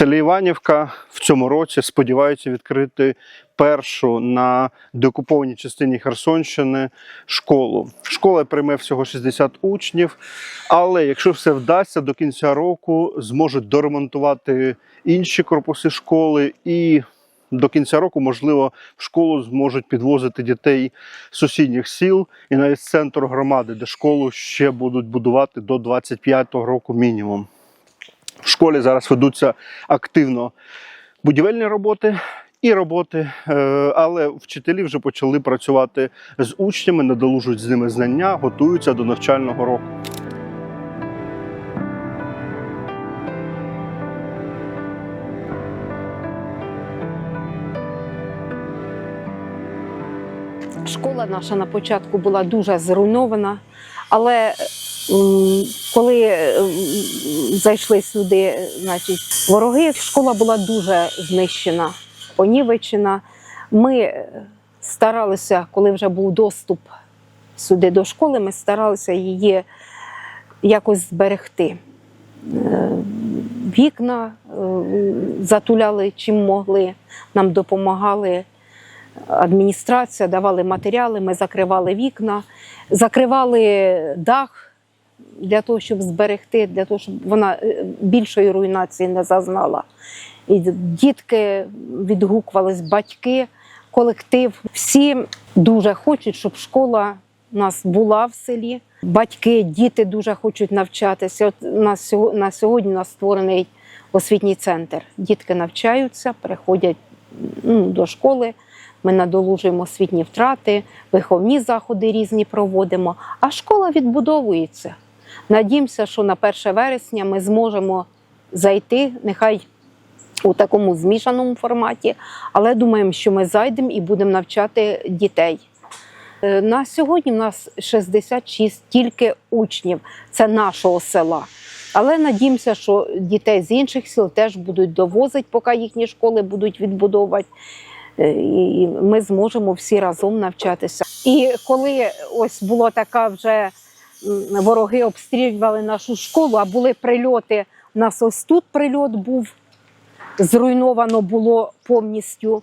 Селі Іванівка в цьому році сподіваються відкрити першу на деокупованій частині Херсонщини школу. Школа прийме всього 60 учнів, але якщо все вдасться, до кінця року зможуть доремонтувати інші корпуси школи і. До кінця року, можливо, в школу зможуть підвозити дітей з сусідніх сіл і навіть з центру громади, де школу ще будуть будувати до 25-го року мінімум. Школі зараз ведуться активно будівельні роботи і роботи, е, але вчителі вже почали працювати з учнями, надолужують з ними знання, готуються до навчального року. Школа наша на початку була дуже зруйнована, але коли зайшли сюди, значить, вороги, школа була дуже знищена, понівечена. Ми е, старалися, коли вже був доступ сюди до школи, ми старалися її якось зберегти. Е, Вікна е, затуляли чим могли, нам допомагали адміністрація, давали матеріали, ми закривали вікна, закривали дах для того, щоб зберегти, для того, щоб вона е, більшої руйнації не зазнала. І дітки відгукувались, батьки, колектив. Всі дуже хочуть, щоб школа у нас була в селі. Батьки, діти дуже хочуть навчатися. От на сьогодні у нас створений освітній центр. Дітки навчаються, приходять ну, до школи. Ми надолужуємо освітні втрати, виховні заходи різні проводимо, а школа відбудовується. Надіємося, що на 1 вересня ми зможемо зайти, нехай у такому змішаному форматі, але думаємо, що ми зайдемо і будемо навчати дітей. Е, На сьогодні в нас 66 тільки учнів, це нашого села. Але надіємося, що дітей з інших сіл теж будуть довозити, поки їхні школи будуть відбудовувати. Е, І ми зможемо всі разом навчатися. І коли ось була така вже вороги обстрілювали нашу школу, а були прильоти. У нас ось тут прильот був, зруйновано було повністю.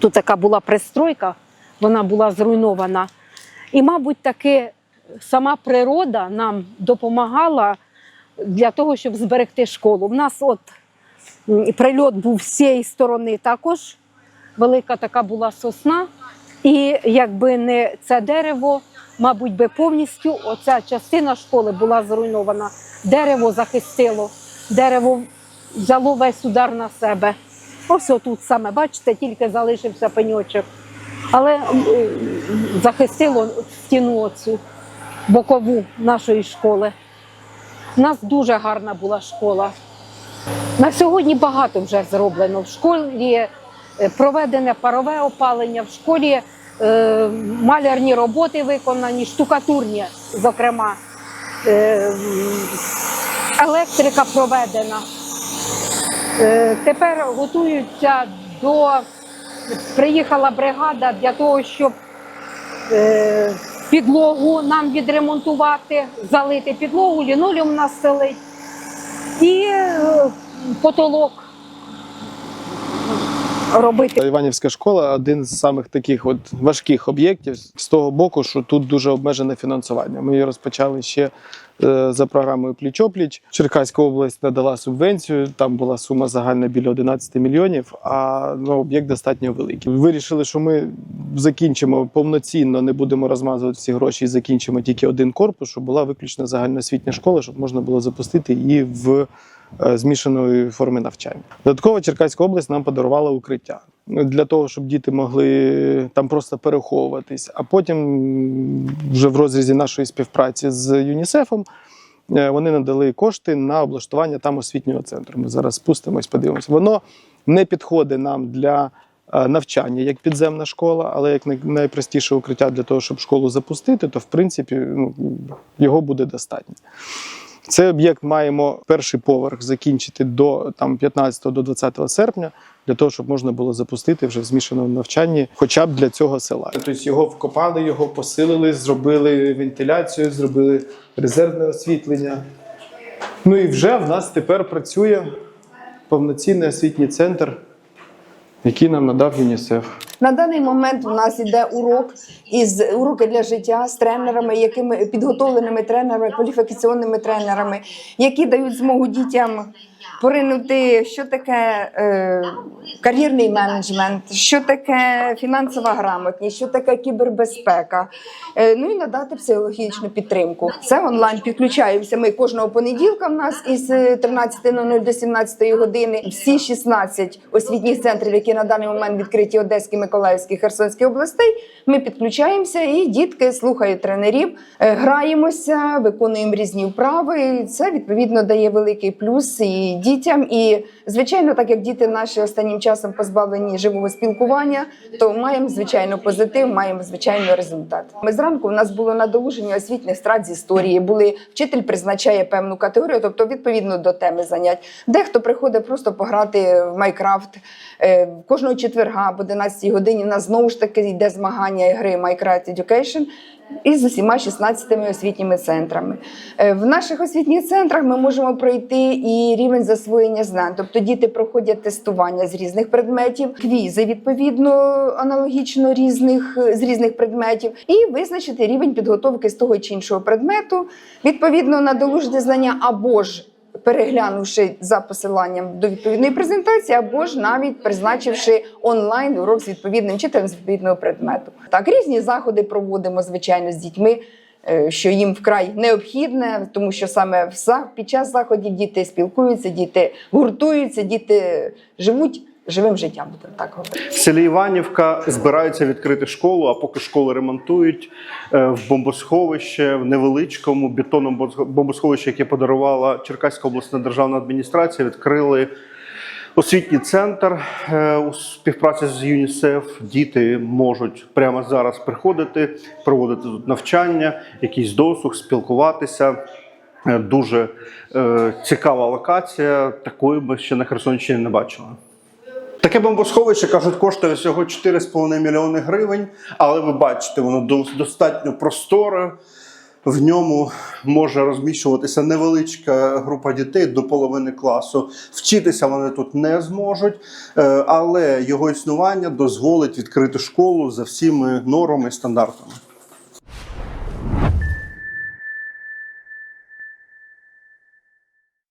Тут така була пристройка, вона була зруйнована. І, мабуть, таки сама природа нам допомагала для того, щоб зберегти школу. У нас от прильот був з цієї сторони також. Велика така була сосна. І якби не це дерево, мабуть, би повністю оця частина школи була зруйнована. Дерево захистило, дерево взяло весь удар на себе. Ось отут саме, бачите, тільки залишився пеньочок. Але захистило стіну оцю бокову нашої школи. У нас дуже гарна була школа. На сьогодні багато вже зроблено. В школі е, проведене парове опалення, в школі малярні роботи виконані, штукатурні, зокрема. Е, електрика проведена. Е, тепер готуються до. Приїхала бригада для того, щоб е, підлогу нам відремонтувати, залити підлогу, лінолеум настелить і е, потолок робити. Іванівська школа один з самих таких от важких об'єктів з того боку, що тут дуже обмежене фінансування. Ми її розпочали ще е, за програмою Пліч-опліч. Черкаська область надала субвенцію. Там була сума загальна біля 11 мільйонів. А ну, об'єкт достатньо великий. Вирішили, що ми закінчимо повноцінно, не будемо розмазувати всі гроші і закінчимо тільки один корпус, щоб була виключно загальноосвітня школа, щоб можна було запустити її в змішаної форми навчання. Додатково Черкаська область нам подарувала укриття для того, щоб діти могли там просто переховуватись. А потім, вже в розрізі нашої співпраці з ЮНІСЕФом, е, вони надали кошти на облаштування там освітнього центру. Ми зараз спустимось, подивимося. Воно не підходить нам для е, навчання як підземна школа, але як найпростіше укриття для того, щоб школу запустити, то в принципі ну, його буде достатньо. Цей об'єкт маємо перший поверх закінчити до там 15 до 20 серпня, для того, щоб можна було запустити вже в змішаному навчанні, хоча б для цього села. Тобто його вкопали, його посилили, зробили вентиляцію, зробили резервне освітлення. Ну і вже в нас тепер працює повноцінний освітній центр, який нам надав ЮНІСЕФ. На даний момент у нас іде урок із уроки для життя з тренерами, якими підготовленими тренерами, кваліфікаційними тренерами, які дають змогу дітям поринути, що таке е, кар'єрний менеджмент, що таке фінансова грамотність, що таке кібербезпека. Е, ну і надати психологічну підтримку. Це онлайн підключаємося. Ми кожного понеділка в нас із е, 13.00 до 17 години. Всі 16 освітніх центрів, які на даний момент відкриті Одеській, Миколаївській, Херсонській областей. Ми підключаємося і дітки слухають тренерів, е, граємося, виконуємо різні вправи. І Це відповідно дає великий плюс і дітям. І звичайно, так як діти наші останнім часом позбавлені живого спілкування, то маємо звичайно позитив, маємо звичайно результат. Ми зранку у нас було надолуження освітніх страт з історії. Були вчитель призначає певну категорію, тобто відповідно до теми занять. Дехто приходить просто пограти в Майкрафт. Е, Кожного четверга об 11 годині у нас знову ж таки йде змагання ігри Minecraft Education. І з усіма 16 освітніми центрами. Е, В наших освітніх центрах ми можемо пройти і рівень засвоєння знань. Тобто діти проходять тестування з різних предметів, квізи відповідно аналогічно різних з різних предметів, і визначити рівень підготовки з того чи іншого предмету, відповідно на долужне знання або ж переглянувши за посиланням до відповідної презентації, або ж навіть призначивши онлайн урок з відповідним вчителем з відповідного предмету. Так, різні заходи проводимо, звичайно, з дітьми. е, Що їм вкрай необхідне, тому що саме під час заходів діти спілкуються, діти гуртуються, діти живуть живим життям, будемо так говорити. В селі Іванівка збираються відкрити школу, а поки школи ремонтують е, в бомбосховище, в невеличкому бетонному бомбосх- бомбосховищі, яке подарувала Черкаська обласна державна адміністрація, відкрили освітній центр е, у співпраці з ЮНІСЕФ. Діти можуть прямо зараз приходити, проводити тут навчання, якийсь досуг, спілкуватися. Е, Дуже цікава локація. Такої ми ще на Херсонщині не бачили. Таке бомбосховище, кажуть, коштує всього 4,5 мільйони гривень, але ви бачите, воно дос- достатньо просторе. В ньому може розміщуватися невеличка група дітей до половини класу. Вчитися вони тут не зможуть, е, але його існування дозволить відкрити школу за всіми нормами і стандартами.